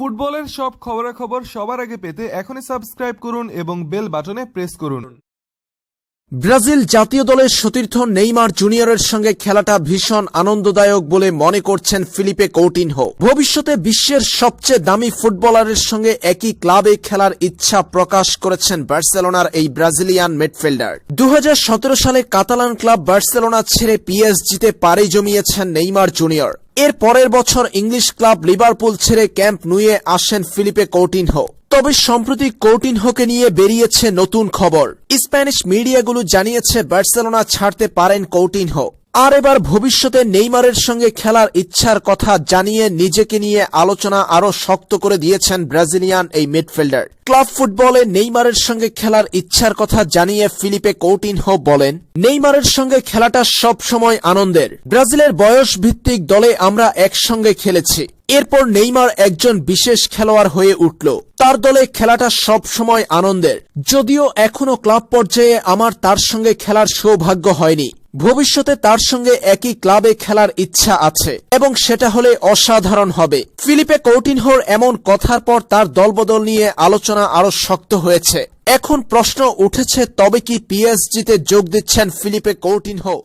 ফুটবলের সব খবরাখবর সবার আগে পেতে এখনই সাবস্ক্রাইব করুন এবং বেল বাটনে প্রেস করুন। ব্রাজিল জাতীয় দলের সতীর্থ নেইমার জুনিয়রের সঙ্গে খেলাটা ভীষণ আনন্দদায়ক বলে মনে করছেন ফিলিপে কৌটিনহো। ভবিষ্যতে বিশ্বের সবচেয়ে দামি ফুটবলারের সঙ্গে একই ক্লাবে খেলার ইচ্ছা প্রকাশ করেছেন বার্সেলোনার এই ব্রাজিলিয়ান মিডফিল্ডার। দু হাজার সতেরো সালে কাতালান ক্লাব বার্সেলোনা ছেড়ে পিএসজিতে পাড়ি জমিয়েছেন নেইমার জুনিয়র। এর পরের বছর ইংলিশ ক্লাব লিভারপুল ছেড়ে ক্যাম্প নুয়ে আসেন ফিলিপে কৌটিনহো। তবে সম্প্রতি কৌটিনহোকে নিয়ে বেরিয়েছে নতুন খবর। স্প্যানিশ মিডিয়াগুলো জানিয়েছে বার্সেলোনা ছাড়তে পারেন কৌটিনহো। আর এবার ভবিষ্যতে নেইমারের সঙ্গে খেলার ইচ্ছার কথা জানিয়ে নিজেকে নিয়ে আলোচনা আরও শক্ত করে দিয়েছেন ব্রাজিলিয়ান এই মিডফিল্ডার। ক্লাব ফুটবলে নেইমারের সঙ্গে খেলার ইচ্ছার কথা জানিয়ে ফিলিপে কৌটিনহো বলেন, নেইমারের সঙ্গে খেলাটা সব সময় আনন্দের। ব্রাজিলের বয়স ভিত্তিক দলে আমরা একসঙ্গে খেলেছি। এরপর নেইমার একজন বিশেষ খেলোয়াড় হয়ে উঠল। তার দলে খেলাটা সব সময় আনন্দের। যদিও এখনও ক্লাব পর্যায়ে আমার তার সঙ্গে খেলার সৌভাগ্য হয়নি। ভবিষ্যতে তার সঙ্গে একই ক্লাবে খেলার ইচ্ছা আছে এবং সেটা হলে অসাধারণ হবে। ফিলিপে কৌটিনহোর এমন কথার পর তার দলবদল নিয়ে আলোচনা আরও শক্ত হয়েছে। এখন প্রশ্ন উঠেছে, তবে কি পিএসজিতে যোগ দিচ্ছেন ফিলিপে কৌটিনহো?